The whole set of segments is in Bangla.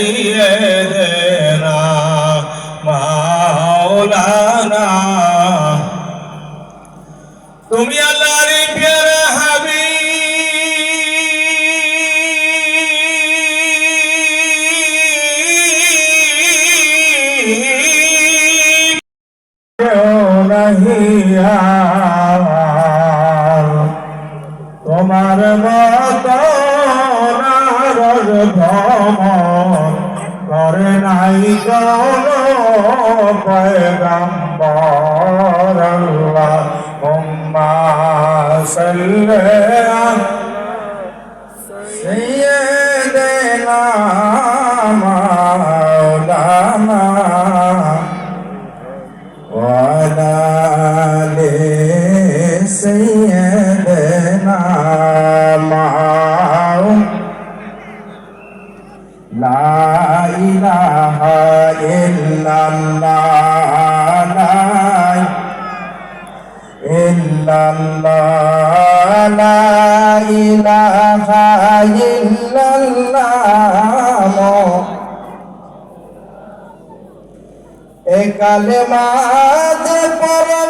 ফিরিয়ে দেনা মাওলানা। তুমি আল্লাহর প্যারা হাবি তোমার মত ভ্রমণ করে নাই কোন পয়গম্বর আল্লাহ illallah la illallah la ilaha illallah এ কালেমা যে পরে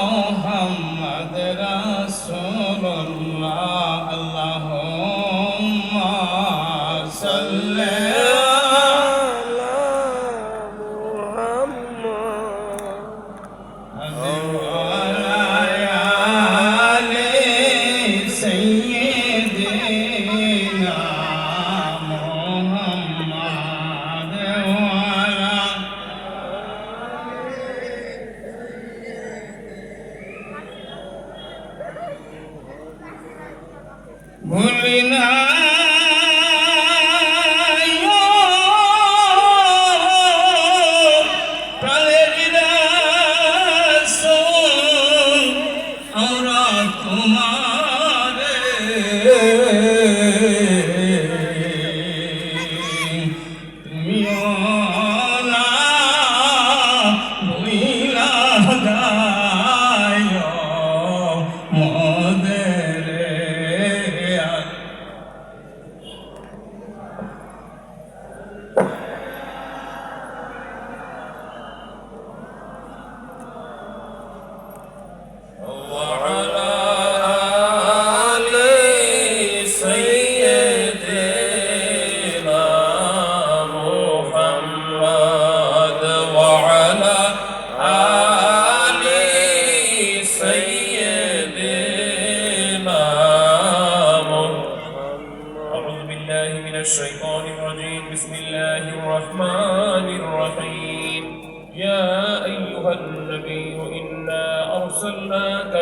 তোমারে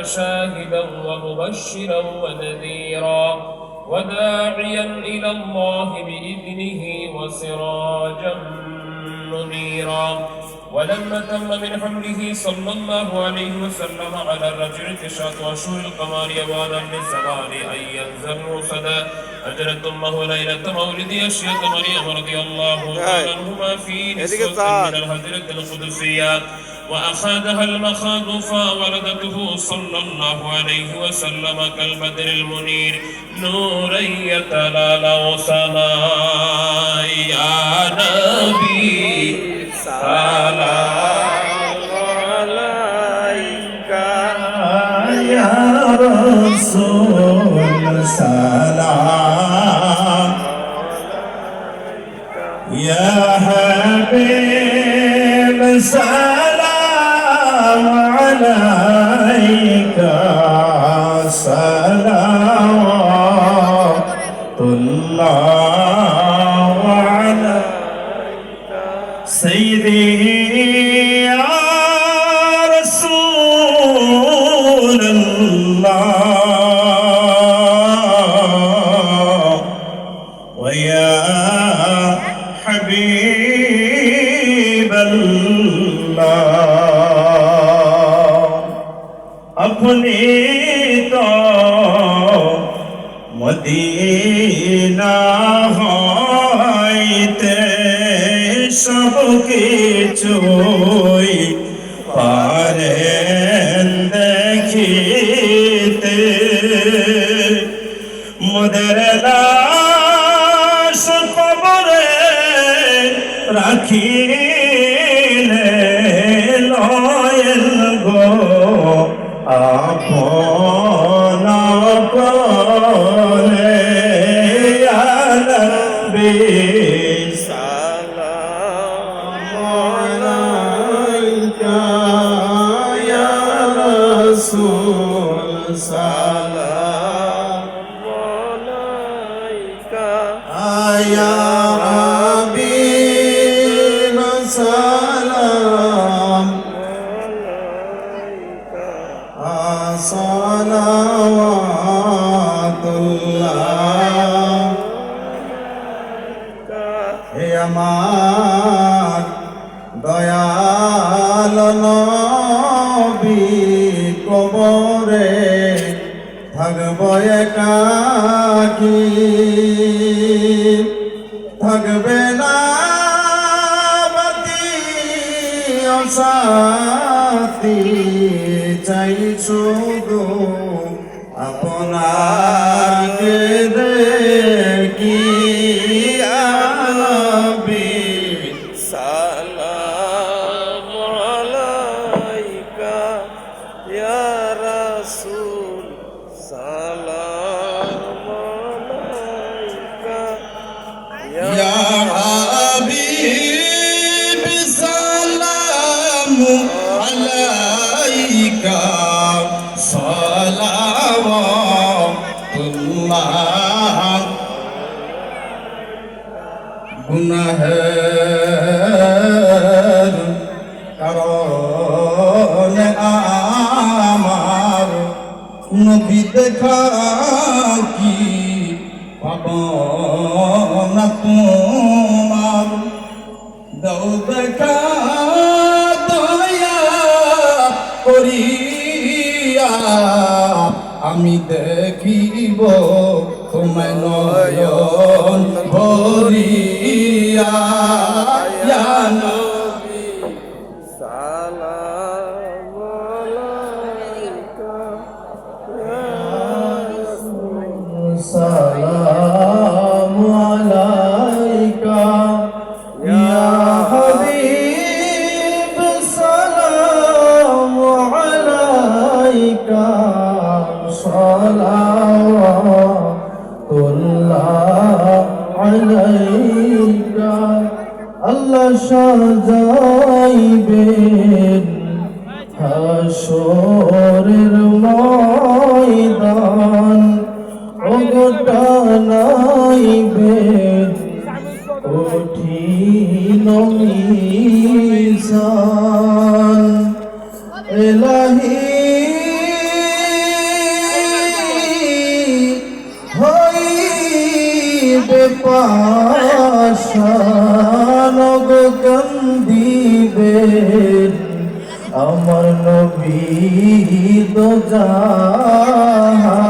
أرسلناك شاهدا ومبشرا ونذيرا وداعيا إلى الله بإذنه وسراجا منيرا. ولما تم من حمله صلى الله عليه وسلم على الرجل تسعة أشهر القمر يوانا من زمان أن ينزل رصدا أجلت أمه ليلة مولد أشياء مريم رضي الله عنهما في نسوة من الهجرة القدسية. وأخذها المخاض فولدته صلى الله عليه وسلم كالبدر المنير نورا يتلالى وسنا يا نبي سلام عليك. يا رسول سلام. আল্লাহ আপনি তো মদিনা হইতে সব কিছু পারেন দেখিতে। মোদের লাশ কবরে রাখি আনবি সালাম আলাইকা ইয়া রাসূল থাকব একাকি থাকবে না সাথী অসাতি না তোমার দাও দেখা দয়া আমি দেখিব তোমায় নয়ন ভরিয়া আল্লাহ সাজাইবেন হাসরের ময়দান অগটানাইবেন কঠিন মিজান আমার নবী তো জাহান।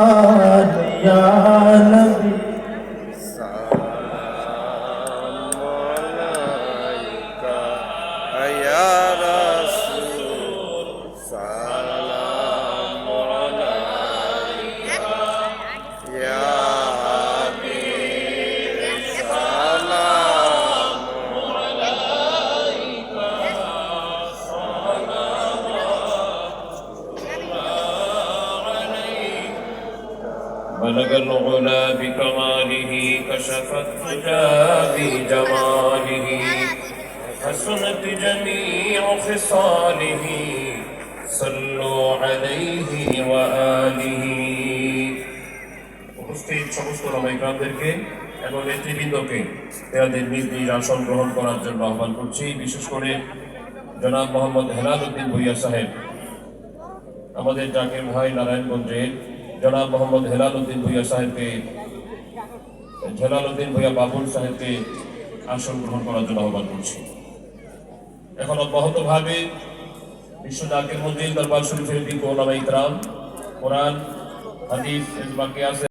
كشف الدجى بجماله حسنت جميع خصاله صلوا عليه وآله উপস্থিত সমস্ত রমাইকরামদেরকে এবং নেতৃবৃন্দকে এরাদের নিজ নিজ আসন গ্রহণ করার জন্য আহ্বান করছি বিশেষ করে জনাব মোহাম্মদ হেলাল উদ্দিন ভুইয়া সাহেব আমাদের জাকির ভাই নারায়ণগঞ্জের জনাব মোহাম্মদ হেলাল উদ্দিন ভুইয়া সাহেবকে হেলাল উদ্দিন ভাইয়া বাবুল সাহেবকে আসন গ্রহণ করার জন্য আহ্বান করছি। এখন অব্যাহতভাবে বিশ্ব জাকির মন্দির, দরবার শরীফের দিকে ওলামা ইকরাম, কোরআন, হাদিস আছে